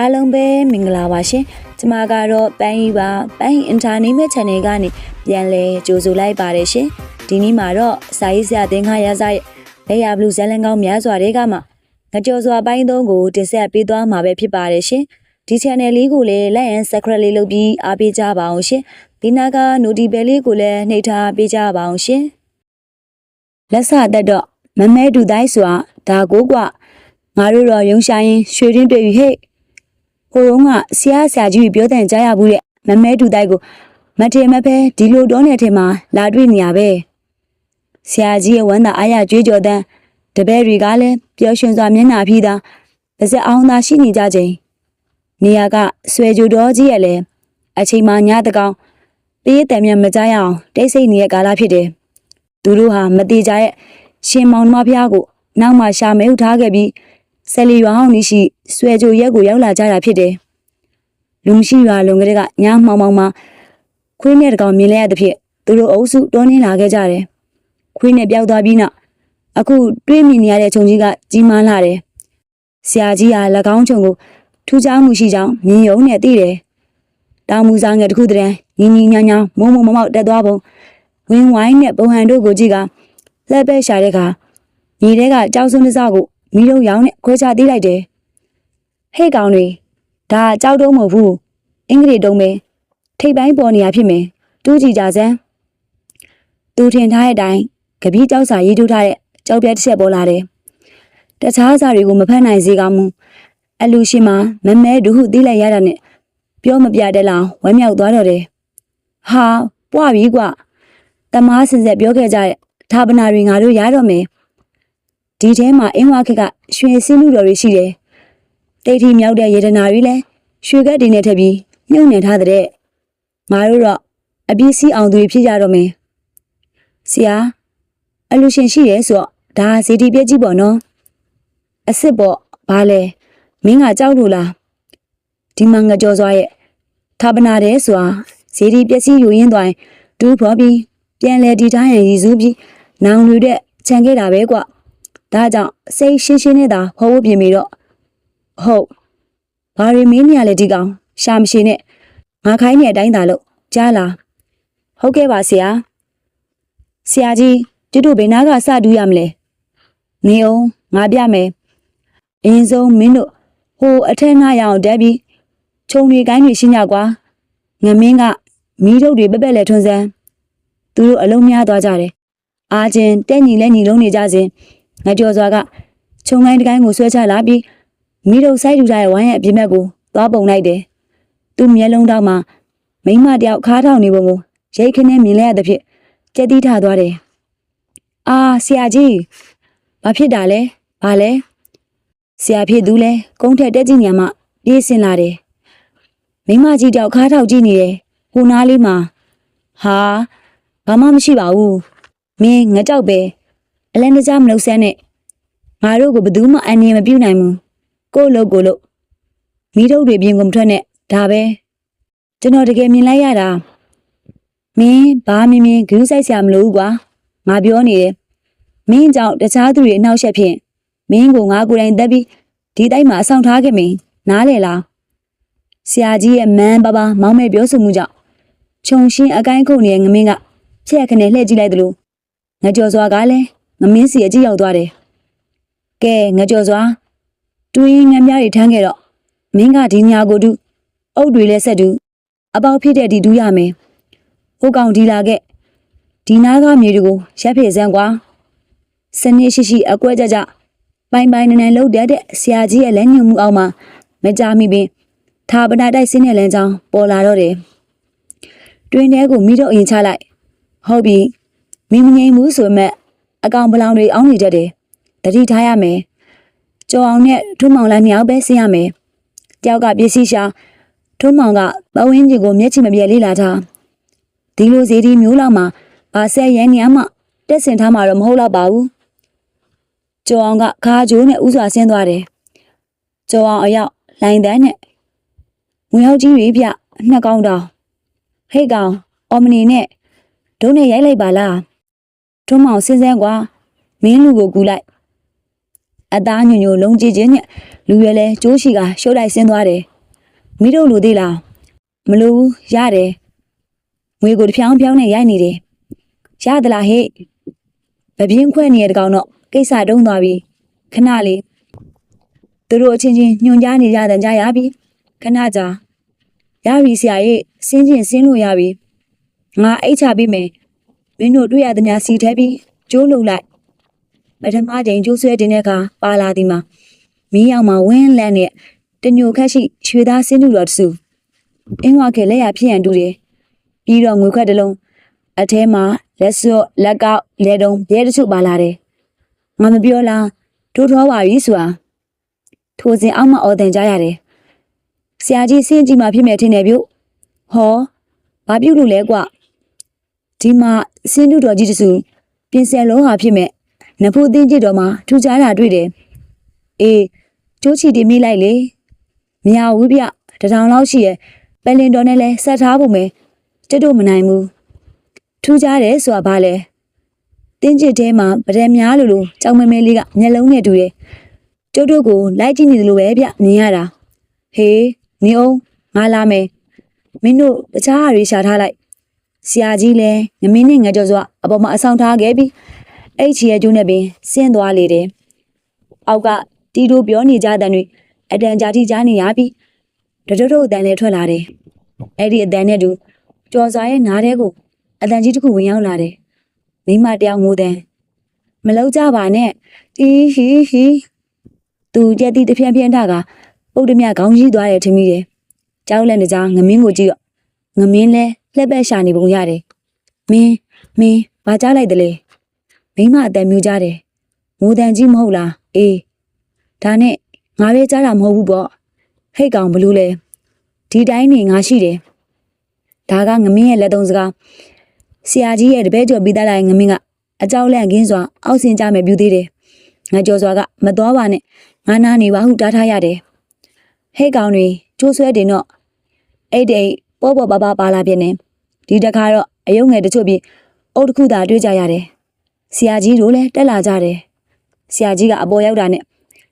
အားလုံးပဲမင်္ဂလာပါရှင်ကျမကတော့ပန်းကြီးပါပန်းကြီး Entertainment Channel ကနေပြန်လဲကြိုဆိုလိုက်ပါတယ်ရှင်ဒီနေ့မှာတော့စာရေးဆရာသင်္ခါရစာရဲ့လက်ရဘလူးဇက်လန်ကောင်းများစွာတွေကမှငကြော်စွာပိုင်းသုံးကိုတင်ဆက်ပေးသွားမှာပဲဖြစ်ပါတယ်ရှင်ဒီ channel လေးကိုလည်း like and subscribe လေးလုပ်ပြီးအားပေးကြပါအောင်ရှင်ဒီနာက notification လေးကိုလည်းနှိပ်ထားပေးကြပါအောင်ရှင်လက်စသက်တော့မမဲတူတိုင်းစွာဒါကိုကငါတို့တော့ရုံရှာရင်ရွှေရင်းတွေ့ပြီဟဲ့ ဟိုတုန်းကဆရာဆရာကြီးပြောတဲ့ကြားရဘူးတဲ့မမဲတူတိုက်ကိုမထေမဖဲဒီလိုတော့နေထဲမှာလာတွေ့နေရပဲဆရာကြီးရဲ့ဝမ်းသာအားရကြွေးကြော်တဲ့တပည့်တွေကလည်းပျော်ရွှင်စွာမျက်နှာဖြီးသာပါစက်အောင်သာရှိနေကြချိန်နေရာကဆွေကြိုတော်ကြီးရဲ့လည်းအချိန်မှညတကောင်ပေးတယ်မြတ်မကြရအောင်တိတ်ဆိတ်နေတဲ့ကာလဖြစ်တယ်သူတို့ဟာမတိကြရဲ့ရှင်မောင်နှမဖျားကိုနောက်မှရှာမဲဥထားခဲ့ပြီး ဆယ်လီရွာဟောင်းကြီးရှိဆွဲကြိုရက်ကိုရောက်လာကြတာဖြစ်တယ်။လူမရှိရွာလုံကလေးကညမှောင်မှောင်မှာခွေးနဲ့တကောင်မြင်လဲရသဖြင့်သူတို့အုပ်စုတွန်းနေလာခဲ့ကြတယ်။ခွေးနဲ့ပျောက်သွားပြီးနောက်အခုတွေးမိနေရတဲ့ခြုံကြီးကကြီးမားလာတယ်။ဆရာကြီးဟာ၎င်းခြုံကိုထူးခြားမှုရှိကြောင်းမြင်ယုံနဲ့သိတယ်။တောင်မူစားငယ်တစ်ခုတည်းညီညီညာညာမုံမုံမမောက်တက်သွားပုံဝင်းဝိုင်းနဲ့ပုံဟန်တို့ကိုကြည့်ကလက်ပဲရှာတဲ့အခါညီတဲ့ကကြောက်စွန်းတစ်စားကို မီးလုံးရောင်းနဲ့ခွဲခြားသေးလိုက်တယ်။ဟဲ့ကောင်တွေဒါကြောက်တော့မဟုတ်ဘူး။အင်္ဂလိပ်တုံးပဲထိပ်ပိုင်းပေါ်နေရဖြစ်မယ်။တူးကြည့်ကြစမ်း။သူထင်ထားတဲ့အတိုင်းကပီးကြောက်စာရေးထိုးထားတဲ့ကြောက်ပြက်တစ်ချက်ပေါ်လာတယ်။တခြားစာတွေကိုမဖတ်နိုင်စေကောင်းဘူး။အလူရှင်မှာမမဲဒုဟုသိလိုက်ရတာနဲ့ပြောမပြတဲ့လောင်ဝမ်းမြောက်သွားတော့တယ်။ဟာပွားပြီကွ။တမားစင်ဆက်ပြောခဲ့ကြတဲ့ဌာပနာတွေငါတို့ရတော့မယ်။ ဒီထဲမှာအင်းဝါခက်ကရွှေစင်းလူတော်တွေရှိတယ်။တိတ်ထီမြောက်တဲ့ရေဒနာတွေလည်းရွှေကက်တွေနဲ့ထပ်ပြီးညှုံနေထားတဲ့ငါတို့တော့အပြည့်စီအောင်သူတွေဖြစ်ကြတော့မယ်။ဆရာအလူရှင်ရှိရဲဆိုတော့ဒါဇီတီပြက်ကြီးပေါ့နော်။အစ်စ်ပေါ့ဘာလဲမင်းကကြောက်လို့လားဒီမှာငကြောစွာရဲ့ဌာပနာတဲ့ဆိုတာဇီတီပြက်စီယူရင်းသွားရင်ဒူးဖော်ပြီးပြန်လဲတီထားရင်ရည်စူးပြီးနောင်လူတဲ့ခြံခဲ့တာပဲကွာ ဒါကြောင့်စိတ်ရှင်းရှင်းနဲ့သာဟောဖို့ပြင်ပြီးတော့ဟုတ်ဘာတွေမင်းနေရလဲဒီကောင်ရှာမရှိနဲ့ငါခိုင်းနေတဲ့အတိုင်းသာလို့ကြားလားဟုတ်ကဲ့ပါဆရာဆရာကြီးကျွတ်တို့ဘယ်နာကစတူးရမလဲနေအောင်ငါပြမယ်အရင်ဆုံးမင်းတို့ဟိုအထက်ငါရအောင်တက်ပြီးခြုံတွေကိုင်းတွေရှင်းကြကွာငမင်းကမီးထုတ်တွေပက်ပက်လဲထွန်းစမ်းသူတို့အလုံးများသွားကြတယ်အာချင်းတဲ့ညီလဲညီလုံးနေကြစဉ် ငါကြော်စွာကခြုံကိုင်းတစ်ကိုင်းကိုဆွဲချလာပြီးမိတို့စိုက်ထူထားတဲ့ဝိုင်းရဲ့အပြင်ဘက်ကိုသွားပုံလိုက်တယ်။သူ့မျက်လုံးတောက်မှာမိန်းမတယောက်ခါးထောင်နေပုံကိုရိတ်ခနဲ့မြင်လိုက်ရသဖြင့်ကြက်တီးထသွားတယ်။အာဆရာကြီးဘာဖြစ်တာလဲ။ဘာလဲ။ဆရာဖြစ်သူလဲကုန်းထက်တက်ကြည့်ညံမှပြေးစင်လာတယ်။မိန်းမကြီးတယောက်ခါးထောက်ကြည့်နေတယ်။ဟိုနားလေးမှာဟာဘာမှမရှိပါဘူး။မင်းငကြောက်ပဲ။ အလန်တကြားမလုပ်ဆန်းနဲ့ငါတို့ကိုဘယ်သူမှအန်ရမပြုတ်နိုင်ဘူးကို့လို့ကို့လို့မိထုတ်တွေပြင်ကုန်မထွက်နဲ့ဒါပဲကျွန်တော်တကယ်မြင်လိုက်ရတာမင်းဘာမြင်မြင်ဂရုစိုက်စရာမလိုဘူးကွာငါပြောနေတယ်မင်းကြောင့်တခြားသူတွေအနှောက်အယှက်ဖြင့်မင်းကိုငါကိုယ်တိုင်တက်ပြီးဒီတိုက်မှာအဆောင်ထားခဲ့မင်းနားလေလားဆရာကြီးရဲ့မန်းပါပါမောင်းမဲ့ပြောဆိုမှုကြောင့်ခြုံရှင်းအကိုင်းခုန်နေတဲ့ငမင်းကဖြက်ခနဲ့လှည့်ကြည့်လိုက်သလိုငကြော်စွာကလည်း ငမင်းစီအကြည့်ရောက်သွားတယ်။ကဲငကြော်စွာတွင်းငမ်းများတွေထမ်းခဲ့တော့မင်းကဒီညာကိုတူအုပ်တွေလည်းဆက်တူအပေါက်ဖြစ်တဲ့ဒီတူးရမယ်။ဟိုကောင်ဒီလာခဲ့ဒီနားကမြေတွေကိုရက်ဖေစမ်းကွာ။စနစ်ရှိရှိအကွဲကြကြပိုင်ပိုင်နန်နန်လှုပ်တဲ့တဲ့ဆရာကြီးရဲ့လက်ညှိုးမှုအောက်မှာမကြမိပင်သာပနာတိုက်စင်းတဲ့လမ်းကြောင်းပေါ်လာတော့တယ်။တွင်းထဲကိုမိတော့အရင်ချလိုက်ဟုတ်ပြီမင်းမငိမ့်ဘူးဆိုမဲ့ အကောင်ပလောင်တွေအောင်းနေတတ်တယ်။တတိထားရမယ်။ကြော်အောင်နဲ့ထုံးမောင်လည်းနှစ်ယောက်ပဲဆင်းရမယ်။တယောက်ကပစ္စည်းရှာထုံးမောင်ကပဝင်းကြီးကိုမျက်ချင်မပြဲလေးလာထား။ဒီလိုစီဒီမျိုးလောက်မှာဘာဆက်ရန်နေမှတက်ဆင်ထားမှာတော့မဟုတ်တော့ပါဘူး။ကြော်အောင်ကခါကြိုးနဲ့ဥစွာဆင်းသွားတယ်။ကြော်အောင်အရောက်လိုင်တန်းနဲ့ငွေဟောက်ကြီးတွေပြနှစ်ကောင်းတောင်ဟိတ်ကောင်အော်မနီနဲ့ဒုံးနဲ့ရိုက်လိုက်ပါလား ထွန်းမောင်စင်းစင်းကွာမင်းလူကိုကူလိုက်အသားညွညွလုံးကြည့်ခြင်းနဲ့လူရွယ်လဲကျိုးရှိကရှုပ်လိုက်ဆင်းသွားတယ်မိတို့လူသေးလားမလို့ဘူးရတယ်ငွေကိုတစ်ဖြောင်းဖြောင်းနဲ့ရိုက်နေတယ်ရသလားဟဲ့ဗပြင်းခွဲနေရတဲ့ကောင်တော့ကိစ္စတုံးသွားပြီခဏလေးသူတို့အချင်းချင်းညွန်ကြားနေကြတဲ့ကြရပြီခဏကြာရပြီဆရာရဲ့စင်းချင်းစင်းလို့ရပြီငါအိတ်ချပြီးမယ် မင်းတို့တွေ့ရတဲ့များစီထဲပြီးကျိုးလုံလိုက်ပထမချိန်ကျိုးဆွဲတင်တဲ့အခါပါလာသည်မှာမီးရောက်မှာဝင်းလန့်နဲ့တညိုခက်ရှိရွှေသားစင်းတူတော်တစုအင်းဝခဲလက်ရဖြစ်ရန်တူတယ်ပြီးတော့ငွေခွက်တစ်လုံးအထဲမှာလက်စော့လက်ကောက်လဲတုံးပြဲတချို့ပါလာတယ်ငါမပြောလားထိုးထောပါပြီဆိုတာထိုစဉ်အောက်မှာအော်တန်ကြရတယ်ဆရာကြီးစင်းကြီးမှာဖြစ်မယ်ထင်တယ်ပြုဟောဘာပြုတ်လို့လဲကွ ဒီမှာစင်းတူတော်ကြီးတစုပြင်ဆင်လုံးဟာဖြစ်မဲ့နဖူးသိင်းကြည့်တော့မှထူခြားတာတွေ့တယ်။အေးကျိုးချီတင်မိလိုက်လေ။မရဘူးဗျ။တထောင်လောက်ရှိရဲ့ပယ်လင်တော်နဲ့လဲဆက်ထားဖို့မယ်။ကျွတ်တို့မနိုင်ဘူး။ထူခြားတယ်ဆိုတာဘာလဲ။တင်းကျစ်ထဲမှာဗဒံများလိုလိုကြောင်မဲမဲလေးကမျက်လုံးနဲ့တူတယ်။ကျွတ်တို့ကိုလိုက်ကြည့်နေသလိုပဲဗျမြင်ရတာ။ဟေးနေအောင်ငါလာမယ်။မင်းတို့တခြားဟာတွေရှာထားလိုက်။ ဆရာကြီးလဲငမင်းနဲ့ငါကြော်စွာအပေါ်မှာအဆောင်ထားခဲ့ပြီးအဲ့ချီရဲ့ကျိုးနဲ့ပင်ဆင်းသွားလေတယ်။အောက်ကတီတို့ပြောနေကြတဲ့တွေအတန်ကြာတိကြားနေရပြီ။တတို့တို့အတန်လည်းထွက်လာတယ်။အဲ့ဒီအတန်နဲ့တူကျော်စာရဲ့နားထဲကိုအတန်ကြီးတစ်ခုဝင်ရောက်လာတယ်။မိမတယောက်ငိုတဲ့မလောက်ကြပါနဲ့တီဟီဟီသူကြက်တီတစ်ဖြန်းဖြန်းထကပုတ်တမြခေါင်းကြီးသွားတယ်ထင်မိတယ်။ကြောက်လက်နေကြငမင်းကိုကြည့်တော့ငမင်းလဲ လှက်ပက်ရှာနေပုံရတယ်။မင်းမင်းဘာကြားလိုက်တယ်လဲ။မိမအတန်မျိုးကြတယ်။မိုးတန်ကြီးမဟုတ်လား။အေးဒါနဲ့ငါပဲကြားတာမဟုတ်ဘူးပေါ့။ဟိတ်ကောင်ဘလို့လဲ။ဒီတိုင်းနေငါရှိတယ်။ဒါကငမင်းရဲ့လက်သုံးစကား။ဆရာကြီးရဲ့တပည့်ကျော်ပြီးသားလိုက်ငမင်းကအကြောက်လန့်ကင်းစွာအောက်ဆင်ကြမယ်ပြူသေးတယ်။ငါကြော်စွာကမတော်ပါနဲ့ငါနာနေပါဟုတားထားရတယ်။ဟိတ်ကောင်တွေကျိုးဆွဲတင်တော့အဲ့တိတ် ပေါ်ပေါ်ပါပါပါလာပြင်းနေဒီတခါတော့အယုံငယ်တချို့ပြီးအုတ်တစ်ခုသာတွေ့ကြရတယ်။ဆရာကြီးတို့လည်းတက်လာကြတယ်။ဆရာကြီးကအပေါ်ရောက်တာနဲ့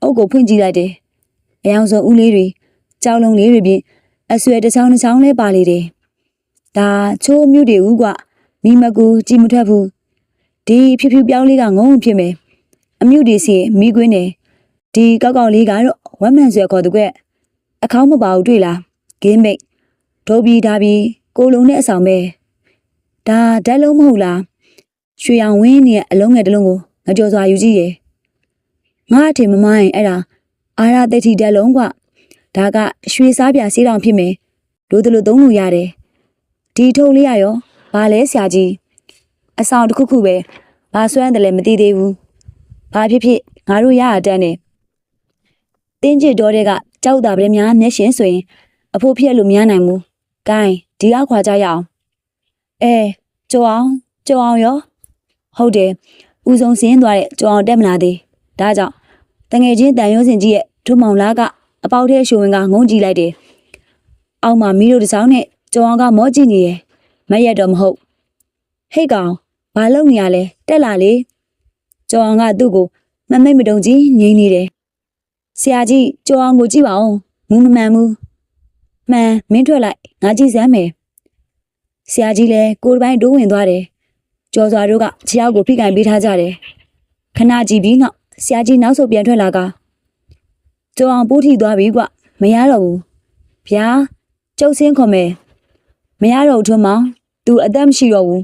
အုပ်ကိုဖွင့်ကြည့်လိုက်တယ်။အယောင်စုံဦးလေးတွေကြောက်လုံးလေးတွေပြင်အဆွဲတစ်ချောင်းတစ်ချောင်းလေးပါလေတယ်။ဒါချိုးမြူတွေဦးကမိမကူကြည်မထွက်ဘူး။ဒီဖြူဖြူပြောင်းလေးကငုံဖြစ်မယ်။အမြူတွေစီမိကွင်းတယ်။ဒီကောက်ကောက်လေးကတော့ဝမ်းမှန်ဆွဲခေါ်သူကအခေါင်းမပါဘူးတွေ့လား။ဂင်းမိတ် ဒိုဘီဒါဘီကိုလုံးနဲ့အဆောင်ပဲ။ဒါဓာတ်လုံးမဟုတ်လား။ရွှေအောင်ဝင်းနေတဲ့အလုံးငယ်တစ်လုံးကိုငကြော်စွာယူကြည့်ရယ်ငါအထင်မမရင်အဲ့ဒါအာရသိတိတက်လုံးကဒါကရွှေစားပြစီးတောင်ဖြစ်မယ်တို့တလို့သုံးလို့ရတယ်ဒီထုံလေးရရောဘာလဲဆရာကြီးအဆောင်တစ်ခုခုပဲဘာစွမ်းတယ်လဲမသိသေးဘူးဘာဖြစ်ဖြစ်ငါတို့ရရတန်းနေတင်းကျစ်တော်တဲ့ကကြောက်တာဗလဲများမျက်ရှင်ဆိုရင်အဖို့ဖြစ်လို့မရနိုင်ဘူး ဂိုင်းဒီအောက်ခွာကြရအောင်အဲကြောအောင်ကြောအောင်ရောဟုတ်တယ်ဦးဆုံးစင်းသွားတဲ့ကြောင်အောင်တက်မလာသေးဒါကြောင့်တငယ်ချင်းတန်ရုံးစင်ကြီးရဲ့ဒုမောင်လားကအပေါက်ထဲရှိုးဝင်ကငုံကြည့်လိုက်တယ်အောက်မှာမီးတို့တစ်စောင်းနဲ့ကြောင်အောင်ကမောကြည့်နေတယ်မရက်တော့မဟုတ်ဟိတ်ကောင်ဘာလုပ်နေရလဲတက်လာလေကြောင်အောင်ကသူ့ကိုမမိတ်မတုံကြီးငိမ့်နေတယ်ဆရာကြီးကြောင်အောင်ကိုကြည့်ပါဦးမူးမမှန်ဘူး မှန်မင်းထွက်လိုက်ငါကြည့်စမ်းမယ်ဆရာကြီးလည်းကိုယ်တစ်ပိုင်းဒိုးဝင်သွားတယ်ကျော်စွာတို့ကခြေထောက်ကိုဖိကန်ပေးထားကြတယ်ခဏကြည့်ပြီးနောက်ဆရာကြီးနောက်ဆုတ်ပြန်ထွက်လာကကျော်အောင်ပိုးထိသွားပြီကွမရတော့ဘူးဗျာကျုပ်စင်းခေါ်မယ်မရတော့ဘူးထွန်းမောင် तू အသက်မရှိတော့ဘူး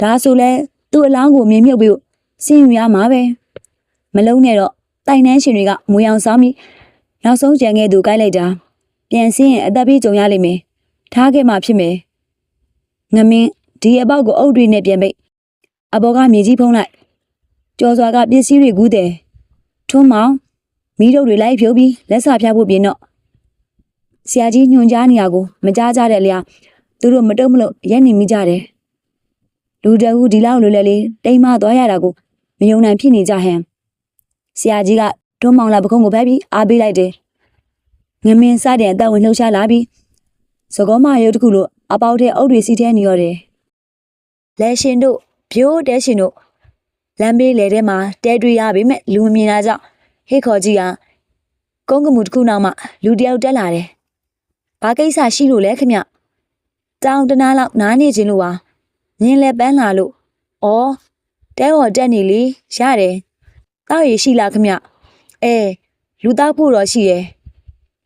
ဒါဆိုလဲသူ့အလောင်းကိုမြင်မြုပ်ပြီးစင်းယူရမှာပဲမလုံးနဲ့တော့တိုင်နှန်းရှင်တွေကမွေအောင်ဆောင်ပြီးနောက်ဆုံးကြံခဲ့သူကိုက်လိုက်တာ ပြန်စင်းရင်အသက်ပြေးကြုံရလိမ့်မယ်ထားခဲ့မှဖြစ်မယ်ငမင်းဒီအပေါက်ကိုအုပ်တွေနဲ့ပြန်ပိတ်အဘော်ကမြေကြီးဖုံးလိုက်ကျော်စွာကပစ္စည်းတွေကူးတယ်ထွန်းမောင်မီးတို့တွေလိုက်ဖြုတ်ပြီးလက်စာဖျားဖို့ပြင်တော့ဆရာကြီးညွန်ကြားနေရကိုမကြားကြတဲ့လျာသူတို့မတုံ့မလို့ရက်နေမိကြတယ်လူတအူဒီလောက်လွယ်လွယ်လေးတိမ်မသွားရတာကိုမယုံနိုင်ဖြစ်နေကြဟန်ဆရာကြီးကတွန်းမောင်လာပခုံးကိုဖက်ပြီးအားပေးလိုက်တယ် ငမင်းစတဲ့အသက်ဝင်လှုပ်ရှားလာပြီးသကောမရုပ်တစ်ခုလိုအပေါက်ထဲအုပ်တွေစီထဲနေရတယ်လဲရှင်တို့ပြိုးတဲရှင်တို့လမ်းဘေးလေထဲမှာတဲတွေ့ရပြီမဲ့လူမမြင်တာကြောင့်ဟေ့ခေါ်ကြီးကကုန်းကမှုတစ်ခုနောက်မှလူတစ်ယောက်တက်လာတယ်။ဘာကိစ္စရှိလို့လဲခင်ဗျ။တောင်တနာလောက်နားနေခြင်းလို့ပါ။မြင်းလဲပန်းလာလို့။အော်တဲဟော်တက်နေလေရတယ်။တောက်ရရှိလားခင်ဗျ။အဲလူတောက်ဖို့တော့ရှိတယ်။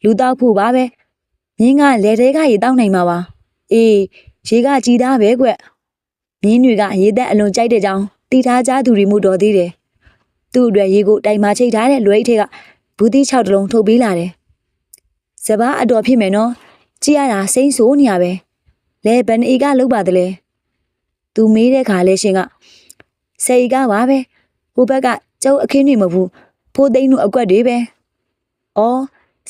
လူတောက်ဖို့ပါပဲ။မြင်းကလေတဲကရေတောက်နိုင်မှာပါ။အေးရေကကြည်သားပဲကွ။မြင်းတွေကရေသက်အလွန်ကြိုက်တဲ့ကြောင်တီထားကြသူတွေမှုတော်သေးတယ်။သူ့အတွက်ရေကိုတိုင်မာချိတ်ထားတဲ့လွယ်အိတ်ထဲကဘူးသီး6တလုံးထုတ်ပေးလာတယ်။စပားအတော်ဖြစ်မယ်နော်။ကြည့်ရတာစိမ့်ဆိုးနေရပဲ။လဲဘန်အေကလောက်ပါတလဲ။ तू မေးတဲ့ခါလဲရှင်ကစေကပါပဲ။ဟိုဘက်ကကျုပ်အခင်းနေမဟုတ်ဘူး။ဖိုးသိန်းတို့အကွက်တွေပဲ။အော်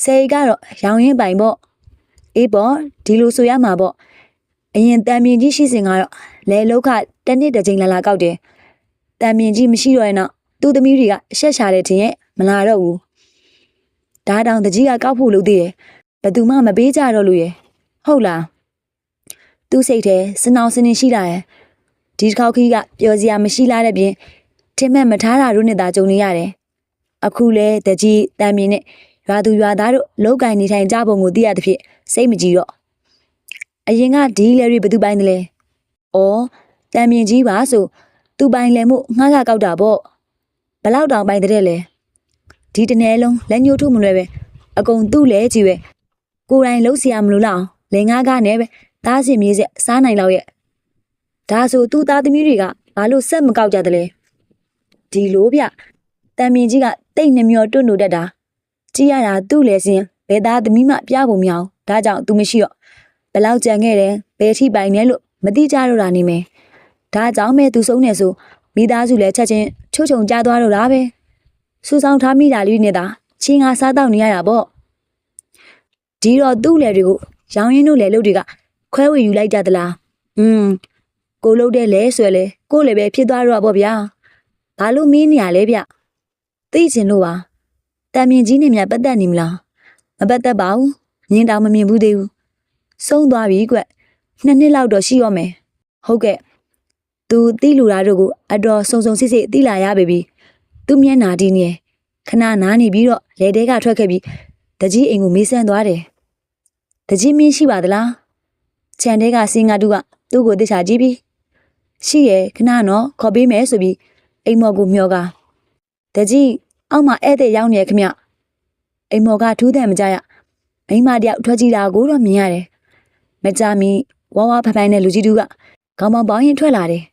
စေကတော့ရောင်ရင်ပိုင်ပေါ့။အေးပေါ့ဒီလိုဆိုရမှာပေါ့။အရင်တန်မြင်ကြီးရှိစဉ်ကတော့လဲလောက်ကတစ်နှစ်တစ်ချိန်လာလာကောက်တယ်။တန်မြင်ကြီးမရှိတော့ရင်တော့သူ့သမီးတွေကအဆက်ရှာတယ်ထင်ရဲ့မလာတော့ဘူး။ဒါတောင်တကြီးကကောက်ဖို့လုပ်သေးတယ်။ဘယ်သူမှမပေးကြတော့လို့ရဲ့။ဟုတ်လား။သူ့စိတ်ထဲစနောင်စနေရှိလာရဲ့။ဒီတစ်ခေါက်ခီးကပျော်စရာမရှိလာတဲ့ပြင်ထင်မဲ့မထားတာတို့နဲ့သာကြုံနေရတယ်။အခုလဲတကြီးတန်မြင်နဲ့ ရွာသူရွာသားတို့လောက်ကင်နေထိုင်ကြပုံကိုသိရသဖြင့်စိတ်မကြည်တော့။အရင်ကဒီလဲတွေဘယ်သူပိုင်းတယ်လဲ။အော်တန်မြင်ကြီးပါဆိုသူပိုင်လဲမှုငှားကကောက်တာပေါ့ဘလောက်တောင်ပိုင်တဲ့လဲဒီတနေ့လုံးလက်ညှိုးထုမလွယ်ပဲအကုန်သူ့လဲကြည့်ပဲကိုယ်တိုင်လှုပ်စီရမလို့လောက်အောင်လင်ငါးကားနဲ့ပဲသားစင်မြေးဆက်စားနိုင်လောက်ရဲ့ဒါဆိုသူ့သားသမီးတွေကဘာလို့ဆက်မကောက်ကြသလဲဒီလိုဗျတန်မြင်ကြီးကတိတ်နှမျောတွတ်နိုတတ်တာ ကြည့်ရတာသူ့လဲစင်ဘယ်သားသမီးမှပြဖို့မရအောင်ဒါကြောင့်သူမရှိတော့ဘလောက်ကြံခဲ့တယ်ဘယ်ထိပိုင်နေလို့မတိကြတော့တာနေမယ်ဒါကြောင့်မဲ့သူဆုံးနေဆိုမိသားစုလည်းချက်ချင်းချုံချုံကြသွားတော့တာပဲစူဆောင်ထားမိတာလေးနဲ့သာချင်းငါစားတော့နေရတာပေါ့ဒီတော့သူ့လေတွေကိုရောင်ရင်းတို့လေလုတ်တွေကခွဲဝေယူလိုက်ကြသလားอืมကိုလုတ်တဲ့လဲဆွဲလဲကိုလည်းပဲဖြစ်သွားတော့ပေါ့ဗျာဘာလို့မင်းနေရလဲဗျသိချင်လို့ပါ တံမြင့်ကြီးနဲ့များပတ်သက်နေမလားမပတ်သက်ပါဘူးမြင်တောင်မမြင်ဘူးသေးဘူးဆုံးသွားပြီကွနှစ်နှစ်လောက်တော့ရှိရောမယ်ဟုတ်ကဲ့သူတိလူသားတို့ကိုအတော်စုံစုံစစ်စစ်တိလာရပေပြီသူမျက်နာဒီနေခဏနားနေပြီးတော့လေတဲကထွက်ခဲ့ပြီးတကြီးအိမ်ကိုမေးဆန်းသွားတယ်တကြီးမင်းရှိပါသလားခြံတဲကစင်ငါတူကသူ့ကိုတခြားကြည့်ပြီးရှိရဲ့ခဏနော်ခေါ်ပေးမယ်ဆိုပြီးအိမ်မော်ကိုမျောကတကြီး အောက်မှာဧည့်သည်ရောက်နေခမအိမ်မော်ကထူးတယ်မကြရမိန်းမတယောက်ထွက်ကြည့်တာကိုတော့မြင်ရတယ်မကြမီဝါဝါဖဖိုင်းတဲ့လူကြီးတူကခေါင်းပေါင်းပေါင်းရင်ထွက်လာတယ်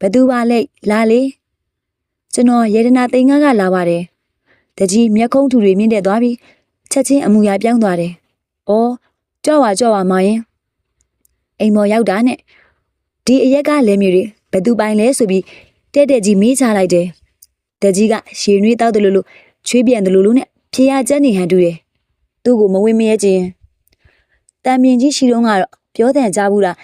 ဘသူပါလဲလာလေကျွန်တော်ရေဒနာတိန်ငါကလာပါတယ်တကြီးမျက်ခုံးထူတွေမြင့်တက်သွားပြီးချက်ချင်းအမူအရာပြောင်းသွားတယ်အော်ကြောက်ပါကြောက်ပါမရင်အိမ်မော်ရောက်တာနဲ့ဒီအရက်ကလဲမြေတွေဘသူပိုင်လဲဆိုပြီးတဲ့တဲ့ကြီးမေးချလိုက်တယ် တကြီးကရှည်နွေးတောက်တယ်လို့လို့ချွေးပြန်တယ်လို့လို့နဲ့ဖြေရချက်နေဟန်တူတယ်သူ့ကိုမဝင်းမရဲခြင်းတန်မြင်ကြီးရှိတော့ကတော့ပြောတဲ့ကြားဘူးလား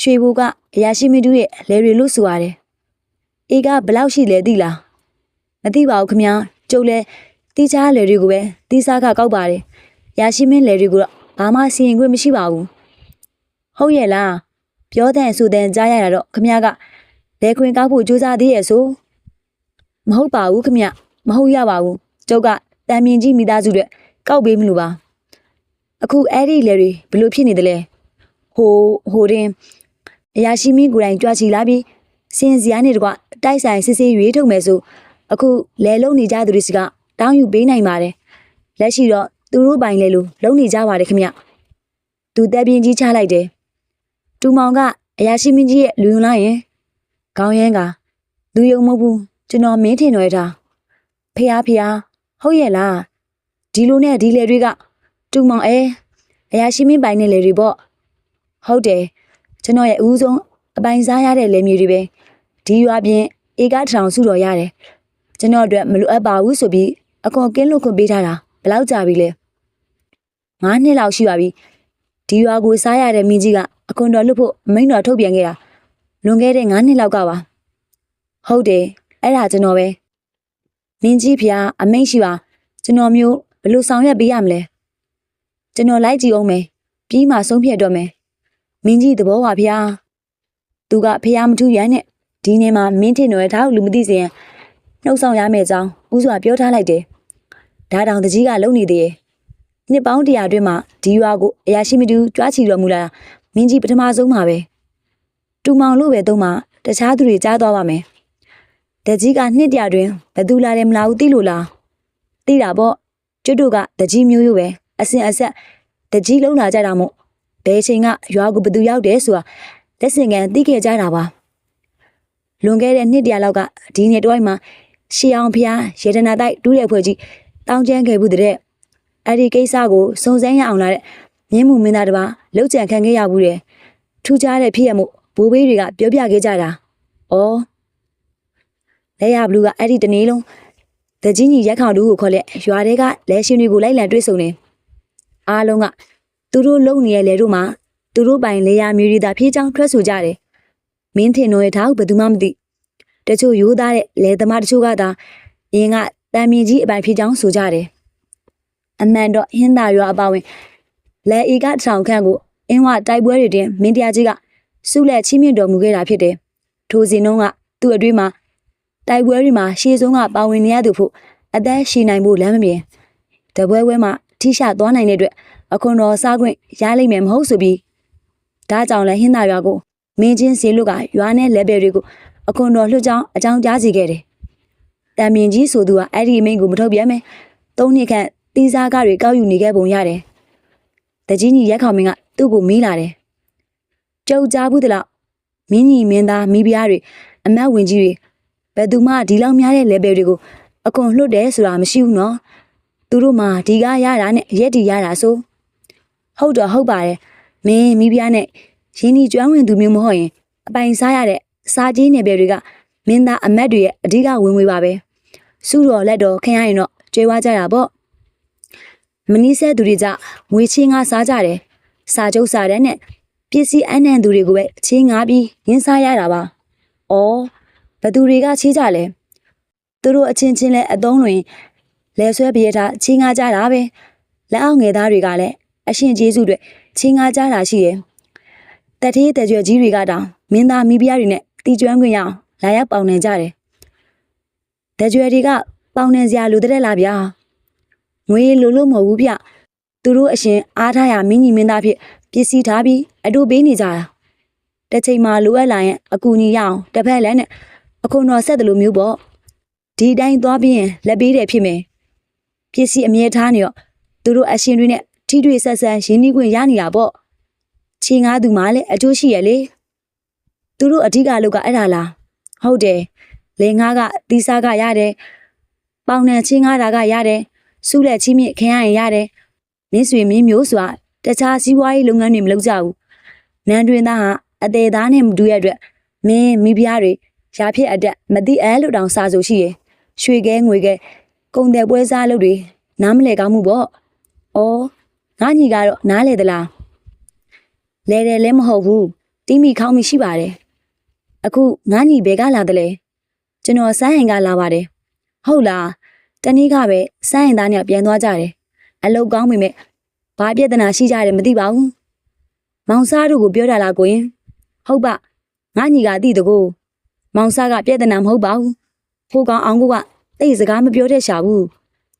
ရွှေဘူကအရာရှိမင်းတို့ရဲ့လဲတွေလို့ဆိုရတယ်။အေကဘယ်လောက်ရှိလဲသိလား။မသိပါဘူးခမညာကျုပ်လဲတီးချားလဲတွေကိုပဲတီးစားကကောက်ပါတယ်။ရာရှိမင်းလဲတွေကိုတော့ဘာမှစီရင်ခွင့်မရှိပါဘူး။ဟုတ်ရဲ့လား။ပြောတဲ့ဆိုတဲ့ကြားရတာတော့ခမညာကလဲခွင်ကောက်ဖို့ကြိုးစားသေးရဲ့ဆို။ မဟုတ်ပါဘူးခမညာမဟုတ်ရပါဘူး။ကျုပ်ကတန်မြင်ကြီးမိသားစုတွေကောက်ပေးမလို့ပါ။အခုအဲ့ဒီလဲတွေဘလို့ဖြစ်နေတယ်လဲ။ဟိုဟိုတင်အရာရှိမင်းကိုယ်တိုင်ကြွားချီလာပြီးစင်စရာနဲ့တကွတိုက်ဆိုင်စစ်စစ်ရွေးထုတ်မယ်ဆိုအခုလဲလုံနေကြသူတွေစီကတောင်းယူပေးနိုင်ပါတယ်လက်ရှိတော့သူတို့ပိုင်လဲလို့လုံနေကြပါတယ်ခင်ဗျသူတက်ပြင်းကြီးချလိုက်တယ်တူမောင်ကအရာရှိမင်းကြီးရဲ့လူယုံလိုက်ရင်ခေါင်းရမ်းကလူယုံမဟုတ်ဘူး ကျွန်တော်မင်းထင်တော်ရတာဖះဖះဟုတ်ရဲ့လားဒီလိုနဲ့ဒီလေတွေကတူမောင်အဲအရာရှိမင်းပိုင်နဲ့လေတွေပေါ့ဟုတ်တယ်ကျွန်တော်ရဲ့အဦးဆုံးအပိုင်စားရတဲ့လေမြေတွေပဲဒီရွာပြင်ဧကတစ်ထောင်စုတော်ရတယ်ကျွန်တော်အတွက်မလိုအပ်ပါဘူးဆိုပြီးအကောကင်းလို့ခွင့်ပေးထားတာဘယ်လောက်ကြာပြီလဲငါးနှစ်လောက်ရှိပါပြီဒီရွာကိုစားရတဲ့မင်းကြီးကအခွန်တော်လွတ်ဖို့အမိန့်တော်ထုတ်ပြန်ခဲ့တာလွန်ခဲ့တဲ့ငါးနှစ်လောက်ကပါဟုတ်တယ် အဲ့ဒါကျွန်တော်ပဲမင်းကြီးဖျားအမိန့်ရှိပါကျွန်တော်မျိုးဘယ်လိုဆောင်ရွက်ပေးရမလဲကျွန်တော်လိုက်ကြည့်အောင်မယ်ပြီးမှဆုံးဖြတ်တော့မယ်မင်းကြီးသဘောပါဗျာသူကဖះမထူရန်နဲ့ဒီနေ့မှာမင်းထင်တော်ထားလူမသိစရင်နှုတ်ဆောင်ရမယ့်အကြောင်းဦးစွာပြောထားလိုက်တယ်ဒါတောင်တကြီးကလုံနေသေးရဲ့နှစ်ပေါင်းတရာအတွင်းမှာဒီရွာကိုအရာရှိမတူကြွားချီတော်မူလာတာမင်းကြီးပထမဆုံးပါပဲတူမောင်လို့ပဲသုံးမှာတခြားသူတွေကြားသွားပါမယ် တကြီးကနှစ်တရာတွင်ဘယ်သူလာတယ်မလားဘူးသိလို့လားသိတာပေါ့ကျွတ်တို့ကတကြီးမျိုးရိုးပဲအစင်အဆက်တကြီးလုံလာကြတာမို့ဘယ်ချိန်ကရွာကိုဘယ်သူရောက်တယ်ဆိုတာလက်စင်ကန်သိခဲ့ကြတာပါလွန်ခဲ့တဲ့နှစ်တရာလောက်ကဒီနေ့တွိုင်းမှာရှီအောင်ဖျားရေဒနာတိုက်တူးတဲ့ဖွဲ့ကြီးတောင်းကျမ်းခဲ့ဘူးတဲ့အဲ့ဒီကိစ္စကိုစုံစမ်းရအောင်လာတဲ့မြင်းမှုမင်းသားတစ်ပါးလောက်ကြံခံခဲ့ရဘူးတဲ့ထူးခြားတဲ့ဖြစ်ရမှုဘိုးဘေးတွေကပြောပြခဲ့ကြတာ။အော် လဲရဘလူးကအဲ့ဒီတနေ့လုံးတကြီးညီရက်ခေါင်တူကိုခေါ်လက်ရွာတွေကလဲရှင်တွေကိုလိုက်လံတွေ့ဆုံနေအားလုံးကသူတို့လုံနေရလေတို့မှာသူတို့ပိုင်လေယာမျိုးရီသာဖြည့်ချောင်းထွက်ဆိုကြတယ်။မင်းထင်တော့ရထားဘယ်သူမှမသိတချို့ရိုးသားတဲ့လေသမားတချို့ကသာအင်းကတန်မြင့်ကြီးအပိုင်ဖြည့်ချောင်းဆိုကြတယ်။အမှန်တော့ဟင်းသာရွာအပါဝင်လဲဤကထောင်ခန့်ကိုအင်းဝတိုက်ပွဲတွေတင်မင်းတရားကြီးကစုလက်ချင်းမြင့်တော်မူခဲ့တာဖြစ်တယ်။ထိုစဉ်တုန်းကသူ့အတွင်းမှာ တိုက်ပွဲတွေမှာရှေးဆုံးကပါဝင်နေရသူဖို့အသက်ရှည်နိုင်ဖို့လမ်းမမြင်။တပွဲပွဲမှာထိရှသွားနိုင်တဲ့အတွက်အခွန်တော်စားခွင့်ရလိမ့်မယ်မဟုတ်ဆိုပြီးဒါကြောင့်လည်းဟင်းသာရွာကိုမင်းချင်းစီလူကရွာနဲ့လက်ဘယ်တွေကိုအခွန်တော်လွှတ်ကြောင်းအကြောင်းကြားစီခဲ့တယ်။တံမြင့်ကြီးဆိုသူကအဲ့ဒီအမိန့်ကိုမထုတ်ပြန်မယ်။သုံးနှစ်ခန့်တီးစားကားတွေကောက်ယူနေခဲ့ပုံရတယ်။တကြီးကြီးရက်ခေါင်မင်းကသူ့ကိုမေးလာတယ်။ကြောက်ကြားဘူးတလားမင်းကြီးမင်းသားမိဖုရားတွေအမတ်ဝင်ကြီးတွေ ဘယ်သူမှဒီလောက်များတဲ့ level တွေကိုအကုန်လွတ်တယ်ဆိုတာမရှိဘူးနော်။သူတို့မှဒီကားရတာနဲ့ရက်တီရတာဆိုဟုတ်တော့ဟုတ်ပါတယ်မင်းမိဖုရားနဲ့ရင်းနှီးကျွမ်းဝင်သူမျိုးမဟုတ်ရင်အပိုင်စားရတဲ့စားကြီးနယ်ပယ်တွေကမင်းသားအမတ်တွေရဲ့အဓိကဝင်ငွေပါပဲ။စုတော်လက်တော်ခင်ရရင်တော့ကျွေးဝါကြတာပေါ့။မနီးဆဲသူတွေကြငွေချင်းငါစားကြတယ်။စာချုပ်စာတန်းနဲ့ပစ္စည်းအနှံသူတွေကိုပဲချင်းငါပြီးရင်းစားရတာပါ။အော် ဘသူတွေကချေးကြလဲ။သူတို့အချင်းချင်းလဲအသုံးတွင်လဲဆွဲပြေးထားချင်းငါကြတာပဲ။လက်အောက်ငယ်သားတွေကလည်းအရှင်ကျေးဇူးတွေချင်းငါကြတာရှိတယ်။တတိယတကြွကြီးတွေကတောင်မင်းသားမိဖုရားတွေနဲ့တီကျွမ်းခွင့်ရအောင်လာရောက်ပေါင်နေကြတယ်။တကြွတွေကပေါင်နေစရာလူတဲ့လားဗျာ။ငွေလိုလို့မဟုတ်ဘူးဗျ။သူတို့အရှင်အားထားရမင်းကြီးမင်းသားဖြစ်ပစ္စည်းထားပြီးအတူပေးနေကြတာ။တစ်ချိန်မှလိုအပ်လာရင်အကူညီရအောင်တစ်ဖက်လည်းနဲ့ အခုတော့ဆက်တယ်လို့မျိုးပေါ့။ဒီတိုင်းသွားပြီးရင်လက်ပေးတယ်ဖြစ်မယ်။ပစ္စည်းအမြဲထားနေတော့သူတို့အရှင်တွေနဲ့ထိတွေ့ဆက်ဆံရင်းနှီးခွင့်ရနေတာပေါ့။ချင်းငါးသူမှလည်းအကျိုးရှိရလေ။သူတို့အဓိကလုပ်ကအဲ့ဒါလား။ဟုတ်တယ်။လေငါးကတီးစားကရတယ်။ပေါင်နဲ့ချင်းငါးတာကရတယ်။စုလက်ချင်းမြင့်ခင်ရရင်ရတယ်။မင်းဆွေမင်းမျိုးဆိုတာတခြားစီးပွားရေးလုပ်ငန်းတွေမလုပ်ကြဘူး။နန်းတွင်သားဟာအသေးသားနဲ့မတူရတဲ့အတွက်မင်းမိဖုရားတွေ ရာဖြစ်အတက်မတိအဲလို့တောင်စာဆိုရှိရယ်။ရွှေခဲငွေခဲကုံတယ်ပွဲစားလုပ်တွေနားမလဲကောင်းမှုပေါ့။အော်ငါညီကတော့နားလေသလား။လဲတယ်လည်းမဟုတ်ဘူး။တီးမိခေါင်းမိရှိပါတယ်။အခုငါညီဘယ်ကလာတယ်လဲ။ကျွန်တော်စမ်းဟင်ကလာပါတယ်။ဟုတ်လား။တနေ့ကပဲစမ်းဟင်သားနဲ့ပြန်သွားကြတယ်။အလုတ်ကောင်းပေမဲ့ဘာပြဿနာရှိကြတယ်မသိပါဘူး။မောင်စားတို့ကိုပြောတာလားကိုရင်။ဟုတ်ပါငါညီကသိတကို။ ။မောင်ဆကပြဿနာမဟုတ်ပါဘူး။ကိုကောင်အောင်ကိုကတိတ်စကားမပြောတတ်ရှာဘူး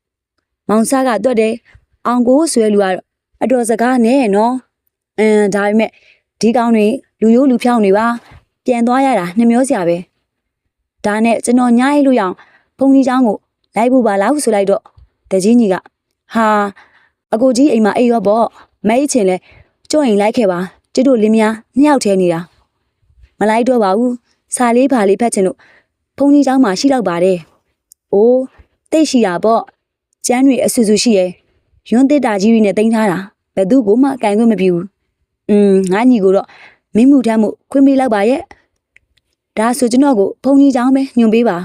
။မောင်ဆကတွတ်တယ်။အောင်ကိုဆွဲလူကတော့အတော်စကားနဲ့နော်။အင်းဒါပေမဲ့ဒီကောင်တွေလူရိုးလူဖြောင်းတွေပါပြန်သွားရတာနှမျောစရာပဲ။ဒါနဲ့ကျွန်တော်ညရိုက်လို့ရအောင်ဘုံကြီးချောင်းကိုလိုက်ဖို့ပါလားဆိုလိုက်တော့တကြီးညီကဟာအကိုကြီးအိမ်မှာအိပ်ရောပေါ့မဲအချင်းလဲကြွရင်လိုက်ခဲ့ပါကျွတ်တို့လင်းများနှစ်ယောက်ထဲနေတာမလိုက်တော့ပါဘူး စာလေးပါလေးဖတ်ချင်လို့ဘုန်းကြီးเจ้าမှာရှိတော့ပါတယ်အိုးတိတ်ရှိတာပေါ့ကျန်းတွေအဆူဆူရှိရဲ့ယွန်းတစ်တာကြီးတွေနဲ့တင်ထားတာဘယ်သူ့ကိုမှကင်ခွင့်မပြုဘူးอืมငါညီကိုတော့မင်းမှုထမ်းမှုခွင့်ပေးလိုက်ပါရဲ့ဒါဆိုကျွန်တော်ကိုဘုန်းကြီးเจ้าပဲညွန်ပေးပါ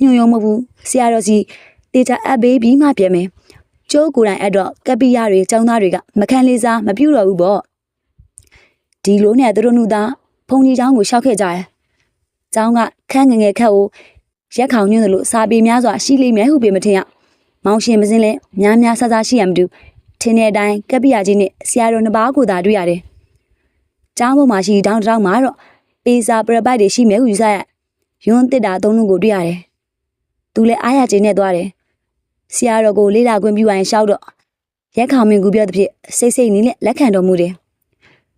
ညွန်ရုံမဟုတ်ဘူးဆရာတော်စီတေချာအပ်ပေးပြီးမှပြန်မယ်ကျိုးကိုယ်တိုင်အဲ့တော့ကပီယာတွေចောင်းသားတွေကမခံလေးစားမပြုတ်တော့ဘူးပေါ့ဒီလိုနဲ့သူတို့နှူသား ဖုန်ကြီးเจ้าကိုရှောက်ခဲ့ကြတယ်။เจ้าကခန်းငယ်ငယ်ခက်ကိုရက်ခေါင်ညွန့်တယ်လို့စာပေများစွာရှိလိမ့်မယ်ဟုပေမထင်ရ။မောင်ရှင်မစင်းလဲများများဆဆရှိရမတူထင်းတဲ့အတိုင်းကပီယာကြီးနဲ့ဆရာတော်နှစ်ပါးကိုသာတွေ့ရတယ်။เจ้าပေါ်မှာရှိတောင်းတောင်းမှာတော့ပေစာပရပိုက်တွေရှိမယ်ဟုယူဆရ။ယွန်းတစ်တာသုံးလုံးကိုတွေ့ရတယ်။သူလည်းအားရခြင်းနဲ့သွားတယ်။ ဆရာတော်ကိုလေးလာခွင့်ပြုရရင်ရှောက်တော့ရက်ခေါင်မင်းကူပြောသဖြင့်စိတ်စိတ်နီးနဲ့လက်ခံတော်မူတယ်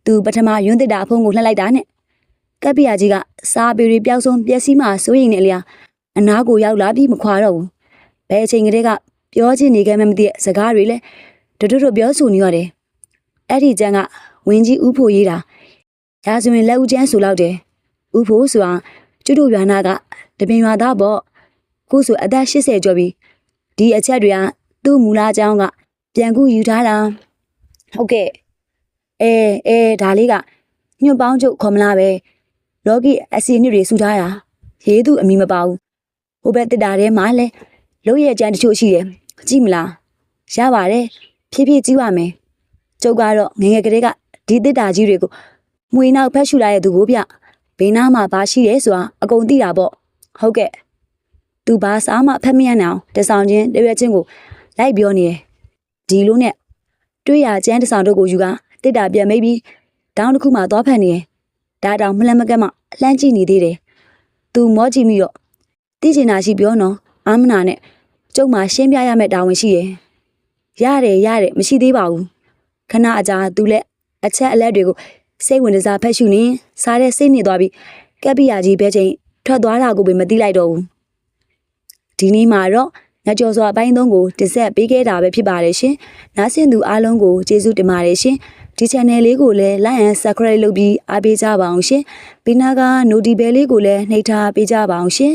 သူပထမယွန်းတစ်တာအဖုံးကိုလှက်လိုက်တာနဲ့ ကပ်ပြာကြီးကစားပေတွေပျောက်ဆုံးပျက်စီးမှစိုးရိမ်နေလျာအနာကိုရောက်လာပြီးမခွာတော့ဘူးဘယ်အချိန်ကလေးကပြောချင်နေခဲ့မှမသိတဲ့စကားတွေလည်းတွတ်တွတ်ပြောဆိုနေရတယ်အဲ့ဒီကျန်းကဝင်းကြီးဥဖို့ရေးတာဒါဆိုရင်လက်ဦးကျန်းဆိုလောက်တယ်ဥဖို့ဆိုတာကျွတ်တို့ရွာနာကတပင်ရွာသားပေါ့ကိုဆိုအသက်80ကျော်ပြီဒီအချက်တွေကသူ့မူလာအကြောင်းကပြန်ကူယူထားတာဟုတ်ကဲ့အဲအဲဒါလေးကညွန့်ပေါင်းချုပ်ခေါ်မလားပဲ လော်ဂီအစီအနစ်တွေဆူထားတာရေးသူအမိမပါဘူးဟိုဘက်တစ်တာထဲမှာလဲလို့ရဲ့ကြမ်းတချို့ရှိတယ်ကြည့်မလားရပါတယ်ဖြည်းဖြည်းကြည့်ပါမယ်ကျုပ်ကတော့ငယ်ငယ်ကလေးကဒီတစ်တာကြီးတွေကိုမွေနောက်ဖက်ရှူလိုက်တဲ့သူကိုဗျဘေးနားမှာဘာရှိရဲဆိုတာအကုန်သိတာပေါ့ဟုတ်ကဲ့သူဘာစားမှဖက်မရနိုင်အောင်တဆောင်ချင်းတရွက်ချင်းကိုလိုက်ပြောနေတယ်ဒီလိုနဲ့တွေ့ရကျန်းတဆောင်တို့ကိုယူကတစ်တာပြန်မိတ်ပြီးတောင်းတစ်ခုမှသွားဖက်နေတယ် ဒါတောင်မလန့်မကက်မှလှမ်းကြည့်နေသေးတယ်သူမောကြည့်မိတော့သိချင်တာရှိပြောနော်အာမနာနဲ့ကျုပ်မှရှင်းပြရမယ့်တာဝန်ရှိတယ်ရတယ်ရတယ်မရှိသေးပါဘူးခဏအကြာသူလည်းအချက်အလက်တွေကိုစိတ်ဝင်စားဖက်ရှုနေစားတဲ့စိတ်နေသွားပြီးကက်ပီယာကြီးပဲချင်းထွက်သွားတာကိုပဲမသိလိုက်တော့ဘူးဒီနေ့မှာတော့ ငါကြော်စွာအပိုင်းသုံးကိုတင်ဆက်ပေးခဲ့တာပဲဖြစ်ပါတယ်ရှင်နားဆင်သူအားလုံးကိုကျေးဇူးတင်ပါတယ်ရှင်ဒီ channel လေးကိုလည်း like and subscribe လုပ်ပြီးအားပေးကြပါအောင်ရှင်ဘေးနားက notification လေးကိုလည်းနှိပ်ထားပေးကြပါအောင်ရှင်